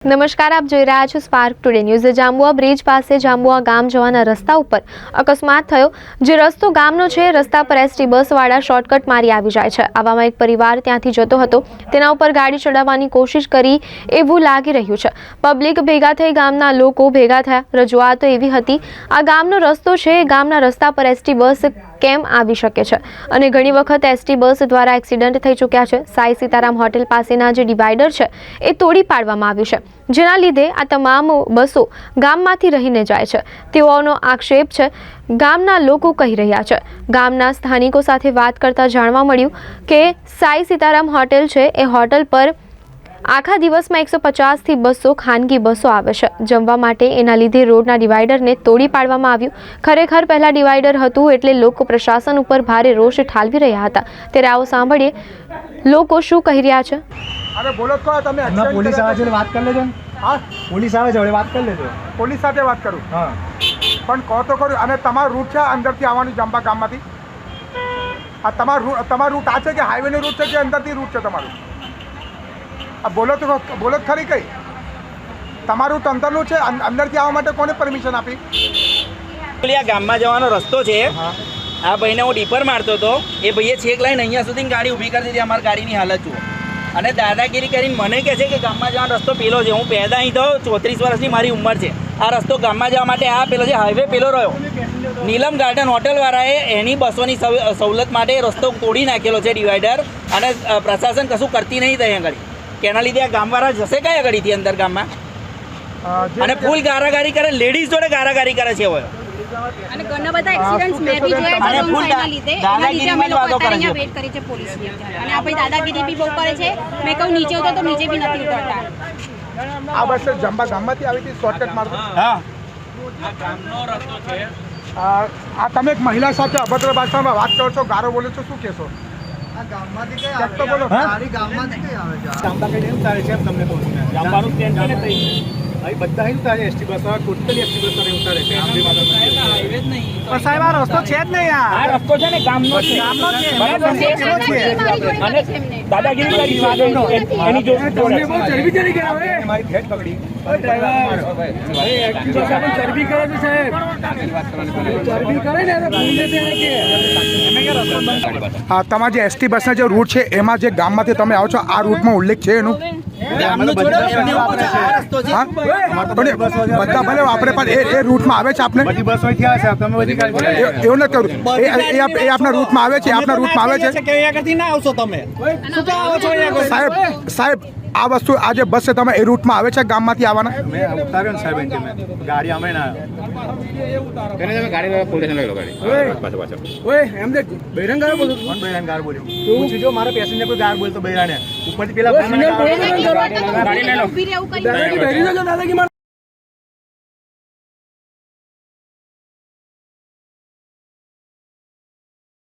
નમસ્કાર, આપ જોઈ રહ્યા છો spark today news Jambua bridge પાસે જાંબુઆ ગામ જવાના રસ્તા ઉપર અકસ્માત થયો. જે રસ્તો ગામનો છે, રસ્તા પર એસટી બસવાળા શોર્ટકટ મારી આવી જાય છે. આવામાં એક પરિવાર ત્યાંથી જતો હતો. તેના ઉપર ગાડી ચડાવવાની કોશિશ કરી એવું લાગી રહ્યું છે. પબ્લિક ભેગા થઈ ગામના લોકો ભેગા થયા. રજૂઆતો એવી હતી, આ ગામનો રસ્તો છે, ગામના રસ્તા પર એસટી બસ કેમ આવી શકે છે? અને ઘણી વખત એસટી બસ દ્વારા એક્સિડન્ટ થઈ ચૂક્યા છે. સાઈ સીતારામ હોટેલ પાસેના જે ડિવાઈડર છે, એ તોડી પાડવામાં આવ્યું છે. જેના લીધે આ તમામ બસો ગામમાંથી રહીને જાય છે. તેઓનો આક્ષેપ છે, ગામના લોકો કહી રહ્યા છે. ગામના સ્થાનિકો સાથે વાત કરતા જાણવા મળ્યું કે સાઈ સીતારામ હોટેલ છે, એ હોટલ પર આખા દિવસમાં એકસો પચાસથી બસો ખાનગી બસો આવે છે. જમવા માટે એના લીધે રોડના ડિવાઈડરને તોડી પાડવામાં આવ્યું. ખરેખર પહેલાં ડિવાઈડર હતું એટલે લોકો પ્રશાસન ઉપર ભારે રોષ ઠાલવી રહ્યા હતા. ત્યારે આવો સાંભળીએ લોકો શું કહી રહ્યા છે? અરે બોલો તો તમે પોલીસ આવે છે. વાત કરી લેજો હા? પોલીસ આવે છે વાત કરી લેજો. પોલીસ સાથે વાત કરું? હા. પણ કહો તો કરું અને તમારું રૂટ છે અંદરથી આવવાનું જંબા ગામમાંથી? આ તમારું તમારું રૂટ આ છે કે હાઈવેનો રૂટ છે કે અંદરથી રૂટ છે તમારું? આ બોલો તો બોલો ખરી કઈ. તમારું તંત્રનું છે અંદરથી આવવા માટે કોને પરમિશન આપી? આ ગામમાં જવાનો રસ્તો છે. આ ભાઈને હું ડીપર મારતો હતો. એ ભાઈએ છેક લઈને અહીંયા સુધી ગાડી ઊભી કરી દીધી અમારી ગાડીની હાલત જુઓ. અને દાદાગીરી કરીને મને કહે છે કે ગામમાં જવાનો રસ્તો પેલો છે. હું પહેલાં અહીં તો ચોત્રીસ વર્ષની મારી ઉંમર છે. આ રસ્તો ગામમાં જવા માટે આ પેલો છે હાઈવે પેલો રહ્યો. નીલમ ગાર્ડન હોટલવાળાએ એની બસોની સવ- સવલત માટે રસ્તો તોડી નાખેલો છે ડિવાઈડર અને પ્રશાસન કશું કરતી નહીં ત્યાં આગળ. કે એના લીધે આ ગામવાળા જશે કયા ઘડીથી અંદર ગામમાં? અને ફૂલ ગારાગારી કરે લેડીઝ જોડે ગારાગારી કરે છે હવે. અને ઘણા બધા એક્સિડન્ટ્સ મેં બી જોયા છે ફૂલ લીધે. એના લીધે અમે લોકો અત્યારે અહીંયા વેઇટ કરી છે પોલીસની અને આ દાદાગીરી બી બહુ કરે છે. મેં કહું નીચે ઉતર તો નીચે બી નથી ઉતરતા. આ બસ જંબા ગામમાંથી આવી હતી શોર્ટકટ મારતો. હા. આ તમે એક મહિલા સાથે અભદ્ર ભાષામાં વાત કરો છો ગારો બોલો છો શું કહેશો? સાહેબ આ રસ્તો છે જ નહીં આ. રસ્તો છે ને ગામનો છે. દાદાગીરી કરી એની જો મારી પકડી. ચરબી કરે છે સાહેબ ચરબી કરે ને તો ભૂલી જશે કે હા તમારા જે એસટી બસના જે રૂટ છે એમાં જે ગામમાંથી તમે આવો છો આ રૂટમાં ઉલ્લેખ છે એનું? ગામનો જોડે આ રસ્તો છે. હા? પણ એ બધા ભલે આપણે પણ એ એ રૂટમાં આવે છે. એવું નથી કરું એ એ આપના રૂટમાં આવે છે એ રૂટમાં આવે છે કે અહીંયા આગળથી ના આવશો તમે શું કામ આવો છો અહીંયા આગળ? સાહેબ સાહેબ આ વસ્તુ આ જે બસ છે તમે એ રૂટમાં આવે છે ગામમાંથી આવવાના? મેં ઉતાર્યો ને સાહેબ એન્ટી મેં. ગાડી અમે ના. તેને તમે ગાડી પોલીસ લઈ લો ગાડી. પાછો પાછો. ઓય એમ દે બૈરંગ ગાર બોલું કોણ બૈરંગ ગાર બોલ્યું? પૂછી જો મારા પેસેન્જર કોઈ ગાર બોલતો બૈરાને ઉપરથી પેલા ગાડી ઊભી રહે એવું કરી